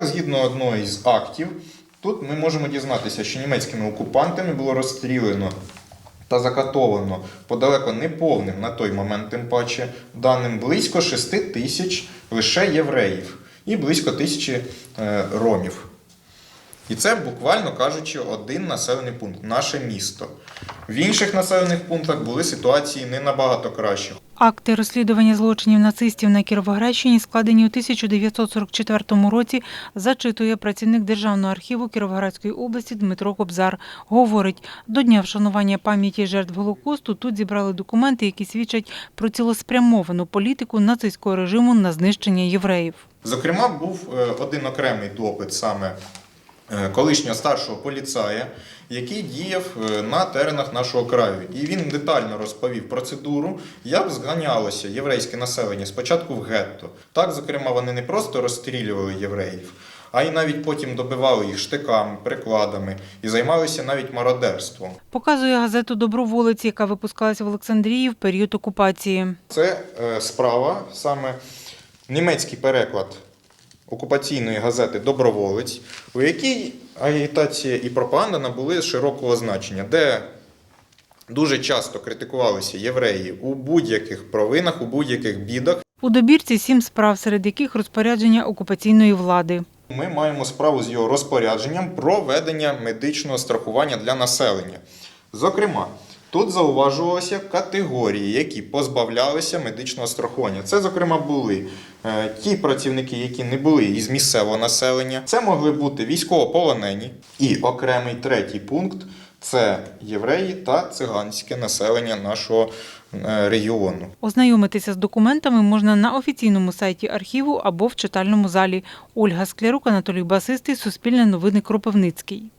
Згідно одного із актів, тут ми можемо дізнатися, що німецькими окупантами було розстріляно та закатовано подалеко неповним на той момент, тим паче, даним близько 6 тисяч лише євреїв і близько тисячі е, ромів. І це, буквально кажучи, один населений пункт, наше місто. В інших населених пунктах були ситуації не набагато кращі. Акти розслідування злочинів нацистів на Кіровоградщині складені у 1944 році, зачитує працівник Державного архіву Кіровоградської області Дмитро Кобзар. Говорить, до дня вшанування пам'яті жертв Голокосту тут зібрали документи, які свідчать про цілеспрямовану політику нацистського режиму на знищення євреїв. Зокрема, був е, один окремий допит саме колишнього старшого поліцая, який діяв е, на теренах нашого краю. І він детально розповів процедуру, як зганялося єврейське населення спочатку в гетто. Так, зокрема, вони не просто розстрілювали євреїв, а й навіть потім добивали їх штиками, прикладами і займалися навіть мародерством. Показує газету Доброволець, яка випускалася в Олександрії в період окупації. Це е, справа саме німецький переклад окупаційної газети Доброволець, у якій агітація і пропаганда набули широкого значення, де дуже часто критикувалися євреї у будь-яких провинах, у будь-яких бідах. У добірці сім справ, серед яких розпорядження окупаційної влади. Ми маємо справу з його розпорядженням про ведення медичного страхування для населення. Зокрема, тут зауважувалися категорії, які позбавлялися медичного страхування. Це, зокрема, були е, ті працівники, які не були із місцевого населення. Це могли бути військовополонені. І окремий третій пункт це євреї та циганське населення нашого е, регіону. Ознайомитися з документами можна на офіційному сайті архіву або в читальному залі. Ольга Склярук, Анатолій Басистий, Суспільне новини Кропивницький.